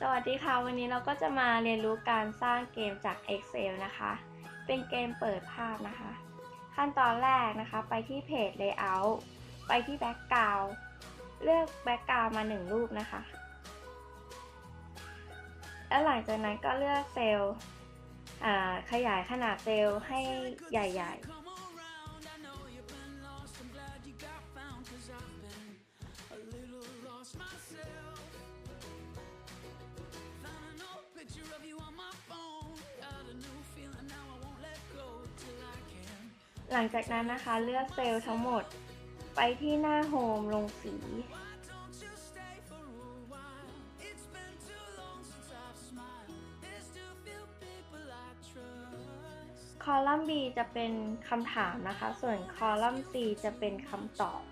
สวัสดีค่ะ วันนี้เราก็จะมาเรียนรู้การสร้างเกมจาก Excel นะคะ เป็นเกมเปิดภาพนะคะ ขั้นตอนแรกนะคะ ไปที่เพจ Layout ไปที่ Background เลือก Background มา 1 รูปนะคะ แล้วหลังจากนั้นก็เลือกเซลล์ขยายขนาดเซลล์ให้ใหญ่ๆ หลังจากนั้นนะคะเลือกเซลล์ทั้งหมด ไปที่หน้าโฮมลงสีคอลัมน์ B จะเป็นคำถามนะคะ ส่วนคอลัมน์ C จะเป็นคำตอบ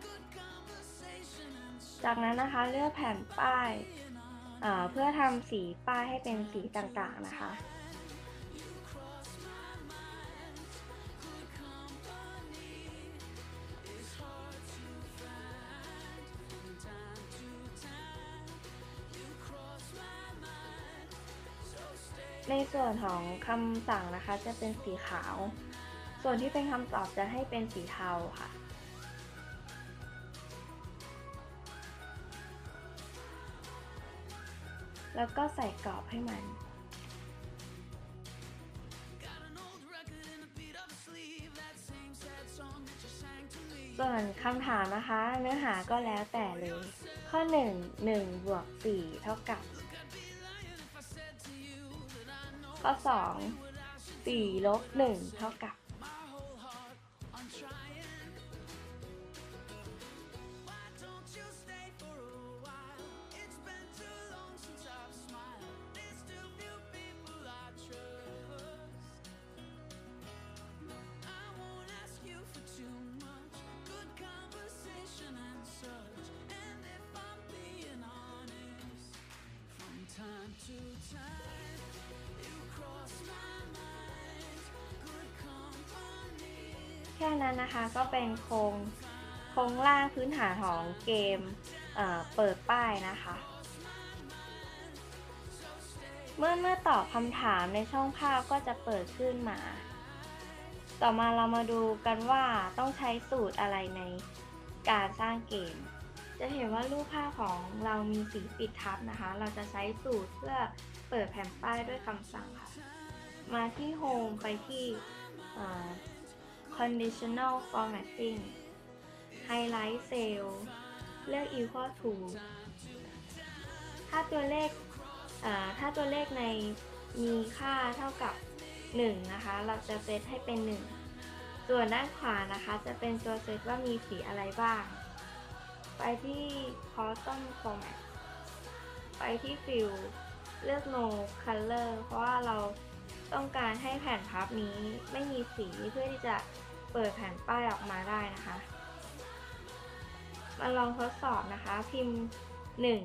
จากนั้นนะคะเลือกแผ่นป้ายอ่า เพื่อทำสีป้ายให้เป็นสีต่างๆนะคะ ในส่วนของคำสั่งนะคะจะเป็นสีขาว ส่วนที่เป็นคำตอบจะให้เป็นสีเทาค่ะ แล้วก็ใส่กรอบให้มัน ส่วนคำถามนะคะ เนื้อหาก็แล้วแต่เลย ข้อ 1 1บวก4เท่ากับ ข้อ 2 4ลบ1เท่ากับ ค่นั้นนะคะก็เป็นโครงโครงล่างพื้นฐานของเกมเเปิดป้ายนะคะ เมื่อเมื่อตอบคำถามในช่องภาพก็จะเปิดขึ้นมา ต่อมาเรามาดูกันว่าต้องใช้สูตรอะไรในการสร้างเกม จะเห็นว่ารูปภาพของเรามีสีปิดทับนะคะ เราจะใช้สูตรเพื่อเปิดแผ่นป้ายด้วยคำสั่งค่ะ มาที่ Home ไปที่ conditional formatting highlight cell เลือก equal to ถ้าตัวเลขถ้าตัวเลขในมีค่าเท่ากับ 1 นะคะ เราจะเซตให้เป็น 1 ส่วนด้านขวานะคะ จะเป็นตัวเซตว่ามีสีอะไรบ้าง ไปที่ custom format ไปที่ fill เลือก no color เพราะว่าเราต้องการให้แผ่นพับนี้ไม่มีสีเพื่อที่จะ เปิดแผ่นป้ายออกมาได้นะคะ มาลองทดสอบนะคะ พิมพ์ 1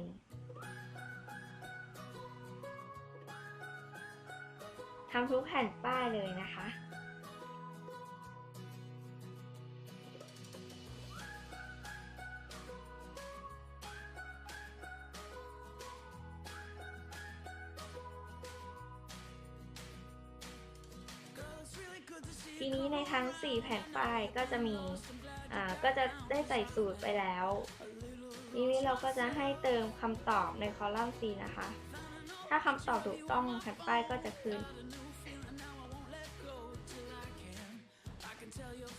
ทำทุกแผ่นป้ายเลยนะคะ ทีนี้ในทั้ง 4 แผ่นป้ายก็จะมีอ่าก็จะได้ใส่สูตรไปแล้วทีนี้เราก็จะให้เติมคำตอบในคอลัมน์ C นะคะ ถ้าคำตอบถูกต้องแผ่นป้ายก็จะขึ้น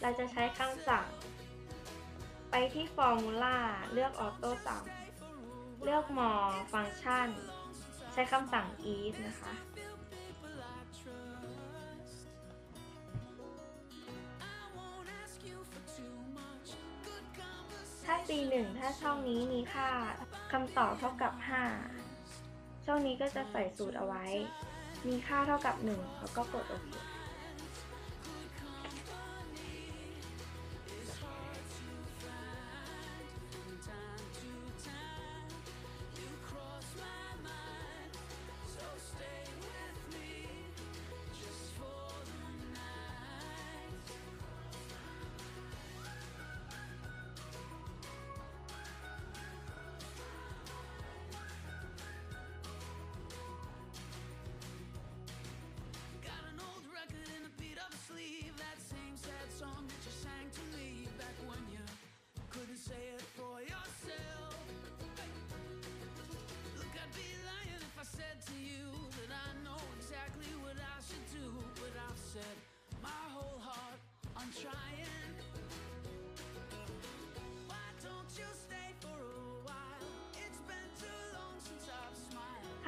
เราจะใช้คำสั่ง ไปที่ Formula เลือก Auto Sum เลือก More Function ใช้คำสั่ง if นะคะีหนึ่งถ้าช่องนี้มีค่าคำตอบเท่ากับ 5 ช่องนี้ก็จะใส่สูตรเอาไว้ มีค่าเท่ากับ 1 แล้วก็กดโอเค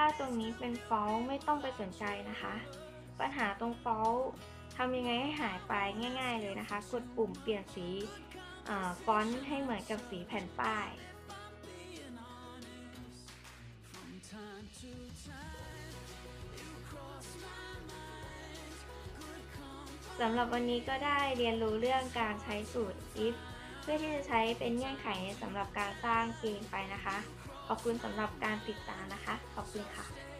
ถ้าตรงนี้เป็น false ไม่ต้องไปสนใจนะคะ ปัญหาตรง false ทำยังไงให้หายไปง่าย ๆ เลยนะคะ กดปุ่มเปลี่ยนสีฟอนต์ให้เหมือนกับสีแผ่นป้าย สำหรับวันนี้ก็ได้เรียนรู้เรื่องการใช้สูตร if เพื่อที่จะใช้เป็นเงื่อนไขสำหรับการสร้างเกมไปนะคะ ขอบคุณสำหรับการติดตามนะคะ ขอบคุณค่ะ